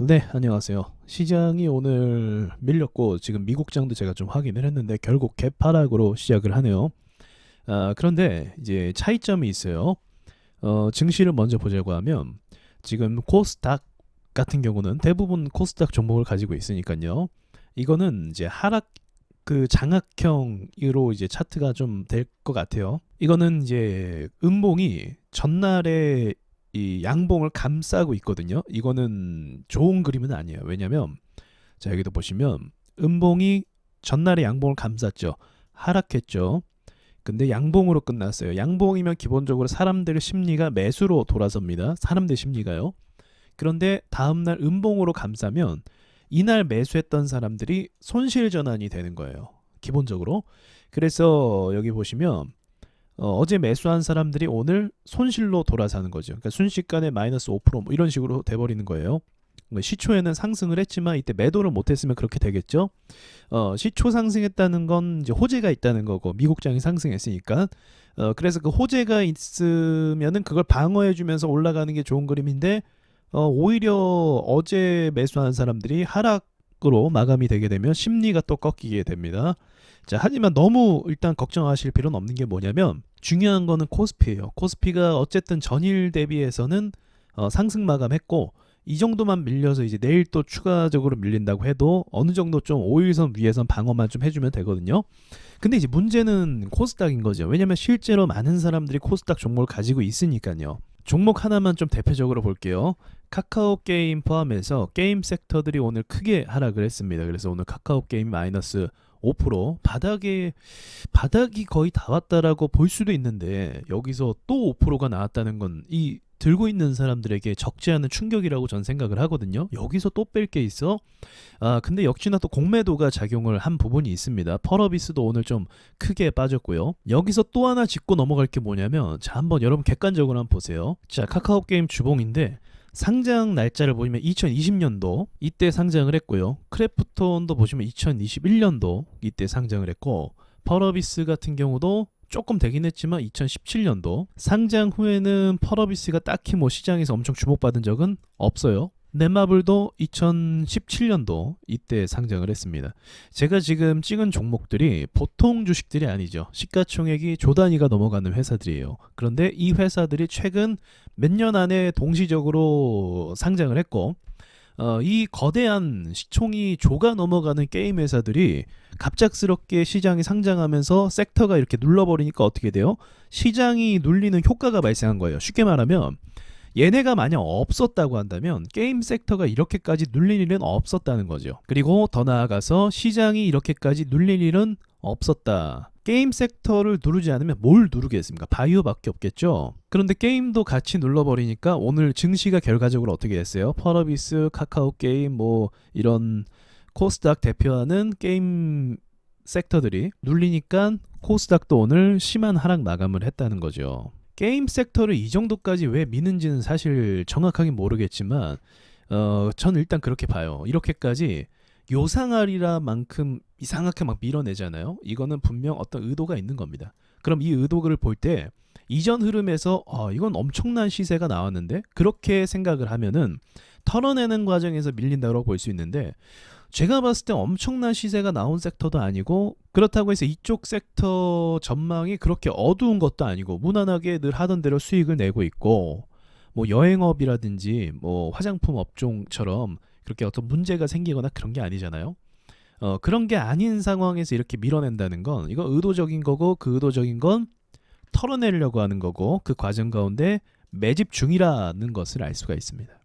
네, 안녕하세요. 시장이 오늘 밀렸고 지금 미국장도 제가 좀 확인을 했는데 결국 개파락으로 시작을 하네요. 아, 그런데 이제 차이점이 있어요. 어, 증시를 먼저 보자고 하면 지금 코스닥 같은 경우는 대부분 코스닥 종목을 가지고 있으니까요. 이거는 이제 하락 그 장악형으로 이제 차트가 좀 될 것 같아요. 이거는 이제 음봉이 전날에 이 양봉을 감싸고 있거든요. 이거는 좋은 그림은 아니에요. 왜냐면 자 여기도 보시면 음봉이 전날에 양봉을 감쌌죠. 하락했죠. 근데 양봉으로 끝났어요. 양봉이면 기본적으로 사람들의 심리가 매수로 돌아섭니다. 사람들 심리가요. 그런데 다음날 음봉으로 감싸면 이날 매수했던 사람들이 손실 전환이 되는 거예요. 기본적으로. 그래서 여기 보시면 어, 제 매수한 사람들이 오늘 손실로 돌아서는 거죠. 그러니까 순식간에 마이너스 5%뭐 이런 식으로 돼버리는 거예요. 뭐 시초에는 상승을 했지만 이때 매도를 못했으면 그렇게 되겠죠. 어, 시초 상승했다는 건 이제 호재가 있다는 거고 미국장이 상승했으니까. 어, 그래서 그 호재가 있으면은 그걸 방어해주면서 올라가는 게 좋은 그림인데 어, 오히려 어제 매수한 사람들이 하락으로 마감이 되게 되면 심리가 또 꺾이게 됩니다. 자, 하지만 너무 일단 걱정하실 필요는 없는 게 뭐냐면 중요한 거는 코스피예요. 코스피가 어쨌든 전일 대비해서는 어, 상승 마감했고 이 정도만 밀려서 이제 내일 또 추가적으로 밀린다고 해도 어느 정도 좀 5일선 위에선 방어만 좀 해주면 되거든요. 근데 이제 문제는 코스닥인 거죠. 왜냐면 실제로 많은 사람들이 코스닥 종목을 가지고 있으니까요. 종목 하나만 좀 대표적으로 볼게요. 카카오 게임 포함해서 게임 섹터들이 오늘 크게 하락을 했습니다. 그래서 오늘 카카오 게임 마이너스 5% 바닥에 바닥이 거의 다 왔다라고 볼 수도 있는데 여기서 또 5%가 나왔다는 건 이 들고 있는 사람들에게 적지 않은 충격이라고 전 생각을 하거든요. 여기서 또 뺄 게 있어? 아 근데 역시나 또 공매도가 작용을 한 부분이 있습니다. 펄어비스도 오늘 좀 크게 빠졌고요. 여기서 또 하나 짚고 넘어갈 게 뭐냐면 자 한번 여러분 객관적으로 한번 보세요. 자 카카오 게임 주봉인데 상장 날짜를 보시면 2020년도 이때 상장을 했고요. 크래프톤도 보시면 2021년도 이때 상장을 했고 펄어비스 같은 경우도 조금 되긴 했지만 2017년도 상장 후에는 펄어비스가 딱히 뭐 시장에서 엄청 주목받은 적은 없어요. 넷마블도 2017년도 이때 상장을 했습니다. 제가 지금 찍은 종목들이 보통 주식들이 아니죠. 시가총액이 조 단위가 넘어가는 회사들이에요. 그런데 이 회사들이 최근 몇 년 안에 동시적으로 상장을 했고 어, 이 거대한 시총이 조가 넘어가는 게임 회사들이 갑작스럽게 시장이 상장하면서 섹터가 이렇게 눌러버리니까 어떻게 돼요? 시장이 눌리는 효과가 발생한 거예요. 쉽게 말하면 얘네가 만약 없었다고 한다면 게임 섹터가 이렇게까지 눌릴 일은 없었다는 거죠. 그리고 더 나아가서 시장이 이렇게까지 눌릴 일은 없었다. 게임 섹터를 누르지 않으면 뭘 누르겠습니까? 바이오밖에 없겠죠. 그런데 게임도 같이 눌러버리니까 오늘 증시가 결과적으로 어떻게 됐어요? 펄어비스, 카카오 게임 뭐 이런 코스닥 대표하는 게임 섹터들이 눌리니까 코스닥도 오늘 심한 하락 마감을 했다는 거죠. 게임 섹터를 이 정도까지 왜 미는지는 사실 정확하게 모르겠지만 어, 전 일단 그렇게 봐요. 이렇게까지 요상하리라 만큼 이상하게 막 밀어내잖아요. 이거는 분명 어떤 의도가 있는 겁니다. 그럼 이 의도를 볼 때 이전 흐름에서 어, 이건 엄청난 시세가 나왔는데 그렇게 생각을 하면은 털어내는 과정에서 밀린다고 볼 수 있는데 제가 봤을 때 엄청난 시세가 나온 섹터도 아니고 그렇다고 해서 이쪽 섹터 전망이 그렇게 어두운 것도 아니고 무난하게 늘 하던 대로 수익을 내고 있고 뭐 여행업이라든지 뭐 화장품 업종처럼 그렇게 어떤 문제가 생기거나 그런 게 아니잖아요. 어, 그런 게 아닌 상황에서 이렇게 밀어낸다는 건 이거 의도적인 거고 그 의도적인 건 털어내려고 하는 거고 그 과정 가운데 매집 중이라는 것을 알 수가 있습니다.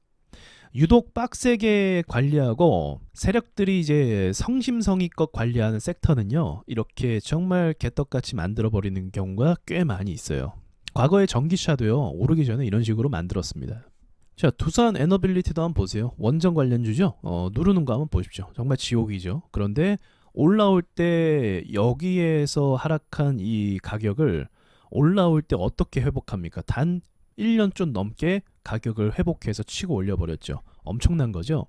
유독 빡세게 관리하고 세력들이 이제 성심성의껏 관리하는 섹터는요 이렇게 정말 개떡같이 만들어 버리는 경우가 꽤 많이 있어요. 과거에 전기차도요 오르기 전에 이런 식으로 만들었습니다. 자 두산 에너빌리티도 한번 보세요. 원전 관련주죠. 어, 누르는 거 한번 보십시오. 정말 지옥이죠. 그런데 올라올 때 여기에서 하락한 이 가격을 올라올 때 어떻게 회복합니까? 단 1년 좀 넘게 가격을 회복해서 치고 올려버렸죠. 엄청난 거죠.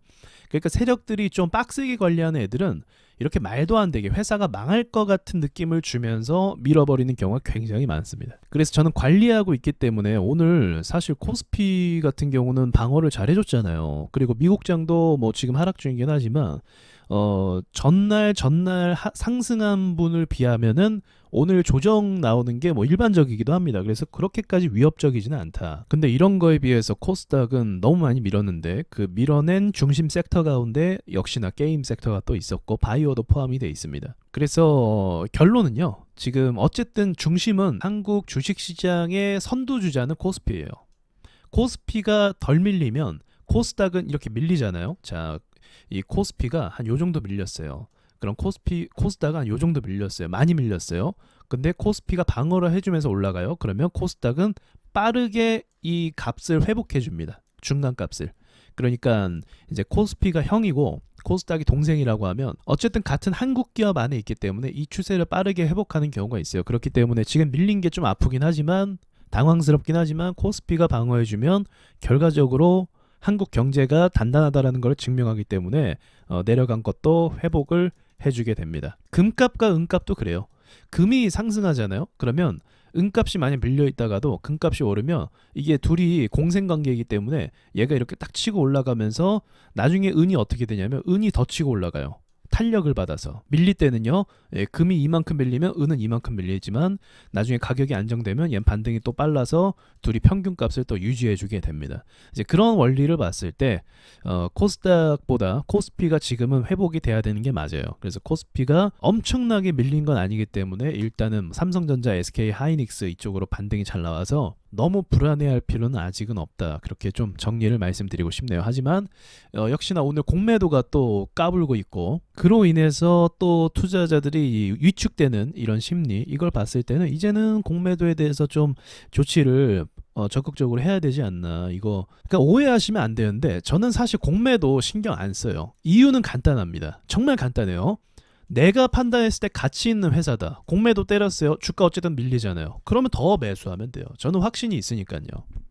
그러니까 세력들이 좀 빡세게 관리하는 애들은 이렇게 말도 안 되게 회사가 망할 것 같은 느낌을 주면서 밀어버리는 경우가 굉장히 많습니다. 그래서 저는 관리하고 있기 때문에 오늘 사실 코스피 같은 경우는 방어를 잘 해줬잖아요. 그리고 미국장도 뭐 지금 하락 중이긴 하지만 어 전날 전날 하- 상승한 분을 비하면은 오늘 조정 나오는 게 뭐 일반적이기도 합니다. 그래서 그렇게까지 위협적이지는 않다. 근데 이런 거에 비해서 코스닥은 너무 많이 밀었는데 그 밀어낸 중심 섹터 가운데 역시나 게임 섹터가 또 있었고 바이오도 포함이 돼 있습니다. 그래서 결론은요. 지금 어쨌든 중심은 한국 주식시장의 선두주자는 코스피예요. 코스피가 덜 밀리면 코스닥은 이렇게 밀리잖아요. 자, 이 코스피가 한 요 정도 밀렸어요. 그럼 코스피 코스닥은 한 요 정도 밀렸어요. 많이 밀렸어요. 근데 코스피가 방어를 해주면서 올라가요. 그러면 코스닥은 빠르게 이 값을 회복해 줍니다. 중간 값을. 그러니까 이제 코스피가 형이고 코스닥이 동생이라고 하면 어쨌든 같은 한국 기업 안에 있기 때문에 이 추세를 빠르게 회복하는 경우가 있어요. 그렇기 때문에 지금 밀린 게 좀 아프긴 하지만 당황스럽긴 하지만 코스피가 방어해주면 결과적으로 한국 경제가 단단하다라는 걸 증명하기 때문에 어, 내려간 것도 회복을 해주게 됩니다. 금값과 은값도 그래요. 금이 상승하잖아요. 그러면 은값이 많이 밀려 있다가도 금값이 오르면 이게 둘이 공생 관계이기 때문에 얘가 이렇게 딱 치고 올라가면서 나중에 은이 어떻게 되냐면 은이 더 치고 올라가요. 탄력을 받아서 밀릴 때는요 예, 금이 이만큼 밀리면 은은 이만큼 밀리지만 나중에 가격이 안정되면 얘 반등이 또 빨라서 둘이 평균값을 또 유지해주게 됩니다. 이제 그런 원리를 봤을 때 어, 코스닥보다 코스피가 지금은 회복이 돼야 되는 게 맞아요. 그래서 코스피가 엄청나게 밀린 건 아니기 때문에 일단은 삼성전자, SK 하이닉스 이쪽으로 반등이 잘 나와서 너무 불안해할 필요는 아직은 없다. 그렇게 좀 정리를 말씀드리고 싶네요. 하지만 어, 역시나 오늘 공매도가 또 까불고 있고 그로 인해서 또 투자자들이 이 위축되는 이런 심리 이걸 봤을 때는 이제는 공매도에 대해서 좀 조치를 어, 적극적으로 해야 되지 않나 이거 그러니까 오해하시면 안 되는데 저는 사실 공매도 신경 안 써요 이유는 간단합니다 정말 간단해요 내가 판단했을 때 가치 있는 회사다 공매도 때렸어요 주가 어쨌든 밀리잖아요 그러면 더 매수하면 돼요 저는 확신이 있으니까요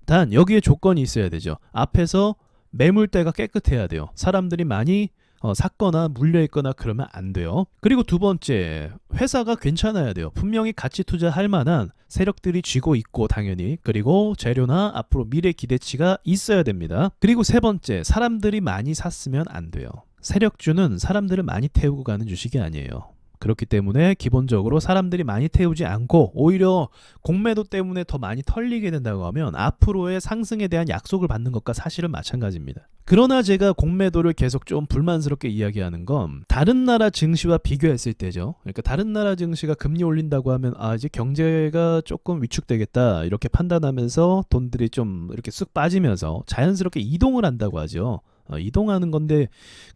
단 여기에 조건이 있어야 되죠 앞에서 매물대가 깨끗해야 돼요 사람들이 많이 어, 샀거나 물려있거나 그러면 안 돼요. 그리고 두 번째, 회사가 괜찮아야 돼요. 분명히 가치 투자할 만한 세력들이 쥐고 있고 당연히 그리고 재료나 앞으로 미래 기대치가 있어야 됩니다. 그리고 세 번째, 사람들이 많이 샀으면 안 돼요. 세력주는 사람들을 많이 태우고 가는 주식이 아니에요. 그렇기 때문에 기본적으로 사람들이 많이 태우지 않고 오히려 공매도 때문에 더 많이 털리게 된다고 하면 앞으로의 상승에 대한 약속을 받는 것과 사실은 마찬가지입니다. 그러나 제가 공매도를 계속 좀 불만스럽게 이야기하는 건 다른 나라 증시와 비교했을 때죠. 그러니까 다른 나라 증시가 금리 올린다고 하면 아 이제 경제가 조금 위축되겠다 이렇게 판단하면서 돈들이 좀 이렇게 쑥 빠지면서 자연스럽게 이동을 한다고 하죠. 어, 이동하는 건데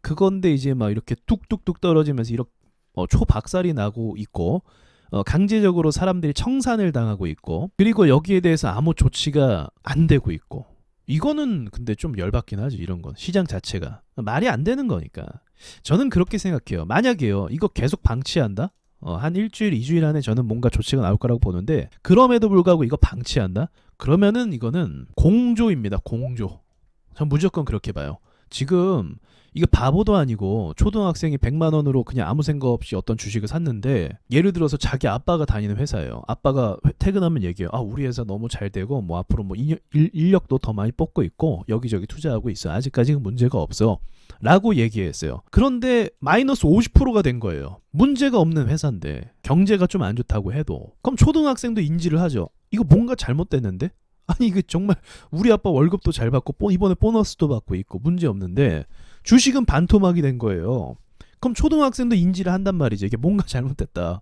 그건데 이제 막 이렇게 뚝뚝뚝 떨어지면서 이렇게 어, 초박살이 나고 있고 어, 강제적으로 사람들이 청산을 당하고 있고 그리고 여기에 대해서 아무 조치가 안 되고 있고. 이거는 근데 좀 열받긴 하지 이런 건. 시장 자체가. 말이 안 되는 거니까. 저는 그렇게 생각해요. 만약에요 이거 계속 방치한다? 어, 한 일주일 이주일 안에 저는 뭔가 조치가 나올 거라고 보는데 그럼에도 불구하고 이거 방치한다? 그러면은 이거는 공조입니다 공조. 전 무조건 그렇게 봐요 지금 이거 바보도 아니고 초등학생이 100만 원으로 그냥 아무 생각 없이 어떤 주식을 샀는데 예를 들어서 자기 아빠가 다니는 회사예요. 아빠가 회- 퇴근하면 얘기해요. 아 우리 회사 너무 잘 되고 뭐 앞으로 뭐 인력도 더 많이 뽑고 있고 여기저기 투자하고 있어. 아직까지는 문제가 없어. 라고 얘기했어요. 그런데 마이너스 50%가 된 거예요. 문제가 없는 회사인데 경제가 좀 안 좋다고 해도 그럼 초등학생도 인지를 하죠. 이거 뭔가 잘못됐는데? 아니 이게 정말 우리 아빠 월급도 잘 받고 보- 이번에 보너스도 받고 있고 문제 없는데 주식은 반토막이 된 거예요. 그럼 초등학생도 인지를 한단 말이죠. 이게 뭔가 잘못됐다.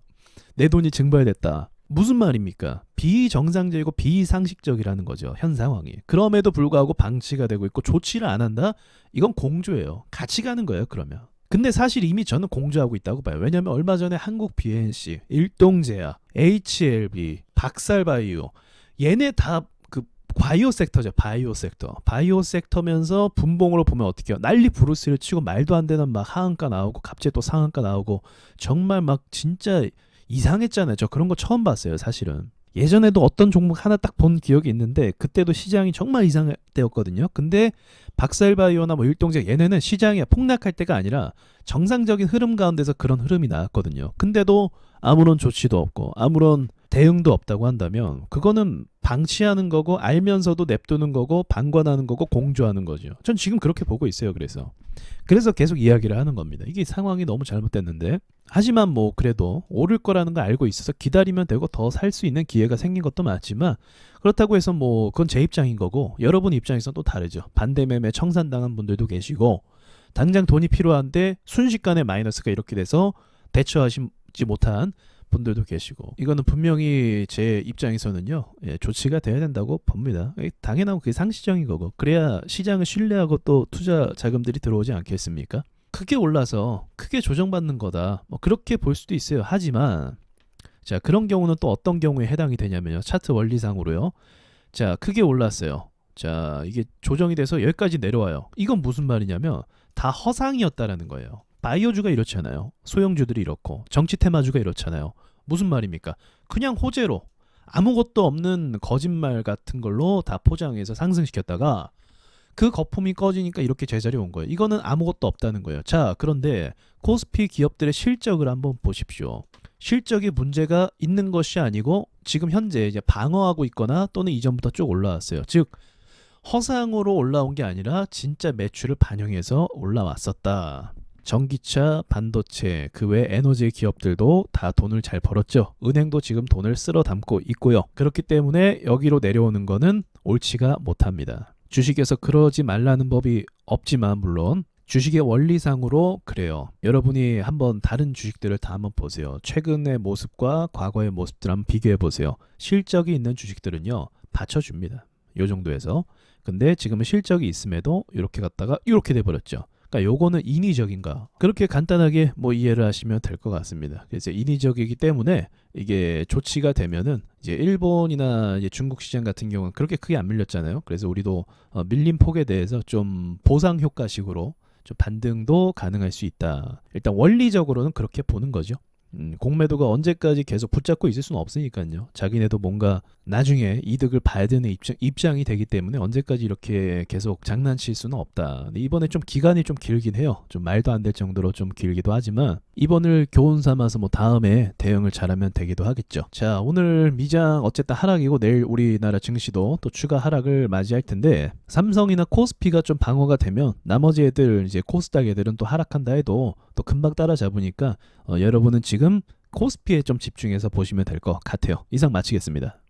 내 돈이 증발됐다. 무슨 말입니까? 비정상적이고 비상식적이라는 거죠. 현 상황이. 그럼에도 불구하고 방치가 되고 있고 조치를 안 한다? 이건 공조예요. 같이 가는 거예요, 그러면. 근데 사실 이미 저는 공조하고 있다고 봐요. 왜냐하면 얼마 전에 한국 BNC, 일동제약, HLB, 박살바이오 얘네 다그 바이오 섹터죠. 바이오 섹터. 바이오 섹터면서 분봉으로 보면 어떻게 해요? 난리 부르스를 치고 말도 안 되는 막 하한가 나오고 갑자기 또 상한가 나오고 정말 막 진짜 이상했잖아요. 저 그런 거 처음 봤어요, 사실은. 예전에도 어떤 종목 하나 딱 본 기억이 있는데 그때도 시장이 정말 이상할 때였거든요. 근데 박살바이오나 뭐 일동제 얘네는 시장이 폭락할 때가 아니라 정상적인 흐름 가운데서 그런 흐름이 나왔거든요. 근데도 아무런 조치도 없고 아무런 대응도 없다고 한다면 그거는 방치하는 거고 알면서도 냅두는 거고 방관하는 거고 공조하는 거죠. 전 지금 그렇게 보고 있어요. 그래서 그래서 계속 이야기를 하는 겁니다. 이게 상황이 너무 잘못됐는데 하지만 뭐 그래도 오를 거라는 걸 알고 있어서 기다리면 되고 더 살 수 있는 기회가 생긴 것도 맞지만 그렇다고 해서 뭐 그건 제 입장인 거고 여러분 입장에서는 또 다르죠. 반대 매매 청산당한 분들도 계시고 당장 돈이 필요한데 순식간에 마이너스가 이렇게 돼서 대처하지 못한 분들도 계시고 이거는 분명히 제 입장에서는요 예, 조치가 돼야 된다고 봅니다. 예, 당연한 그게 상시적인 거고 그래야 시장을 신뢰하고 또 투자 자금들이 들어오지 않겠습니까? 크게 올라서 크게 조정받는 거다. 뭐 그렇게 볼 수도 있어요. 하지만 자 그런 경우는 또 어떤 경우에 해당이 되냐면요 차트 원리상으로요. 자 크게 올랐어요. 자 이게 조정이 돼서 여기까지 내려와요. 이건 무슨 말이냐면 다 허상이었다라는 거예요. 바이오주가 이렇잖아요. 소형주들이 이렇고 정치 테마주가 이렇잖아요. 무슨 말입니까? 그냥 호재로 아무것도 없는 거짓말 같은 걸로 다 포장해서 상승시켰다가 그 거품이 꺼지니까 이렇게 제자리에 온 거예요. 이거는 아무것도 없다는 거예요. 자, 그런데 코스피 기업들의 실적을 한번 보십시오. 실적이 문제가 있는 것이 아니고 지금 현재 이제 방어하고 있거나 또는 이전부터 쭉 올라왔어요. 즉 허상으로 올라온 게 아니라 진짜 매출을 반영해서 올라왔었다. 전기차, 반도체, 그 외 에너지 기업들도 다 돈을 잘 벌었죠. 은행도 지금 돈을 쓸어 담고 있고요. 그렇기 때문에 여기로 내려오는 거는 옳지가 못합니다. 주식에서 그러지 말라는 법이 없지만 물론 주식의 원리상으로 그래요. 여러분이 한번 다른 주식들을 다 한번 보세요. 최근의 모습과 과거의 모습들 한번 비교해 보세요. 실적이 있는 주식들은요. 받쳐줍니다. 요 정도에서. 근데 지금은 실적이 있음에도 이렇게 갔다가 이렇게 돼 버렸죠. 그러니까 요거는 인위적인가 그렇게 간단하게 뭐 이해를 하시면 될 것 같습니다. 그래서 인위적이기 때문에 이게 조치가 되면은 이제 일본이나 이제 중국 시장 같은 경우는 그렇게 크게 안 밀렸잖아요. 그래서 우리도 어, 밀린 폭에 대해서 좀 보상 효과식으로 좀 반등도 가능할 수 있다. 일단 원리적으로는 그렇게 보는 거죠. 음, 공매도가 언제까지 계속 붙잡고 있을 수는 없으니까요. 자기네도 뭔가 나중에 이득을 봐야 되는 입장, 입장이 되기 때문에 언제까지 이렇게 계속 장난칠 수는 없다. 이번에 좀 기간이 좀 길긴 해요. 좀 말도 안 될 정도로 좀 길기도 하지만 이번을 교훈 삼아서 뭐 다음에 대응을 잘하면 되기도 하겠죠. 자, 오늘 미장 어쨌든 하락이고 내일 우리나라 증시도 또 추가 하락을 맞이할 텐데 삼성이나 코스피가 좀 방어가 되면 나머지 애들 이제 코스닥 애들은 또 하락한다 해도 또 금방 따라잡으니까 어, 여러분은 지금 코스피에 좀 집중해서 보시면 될 것 같아요. 이상 마치겠습니다.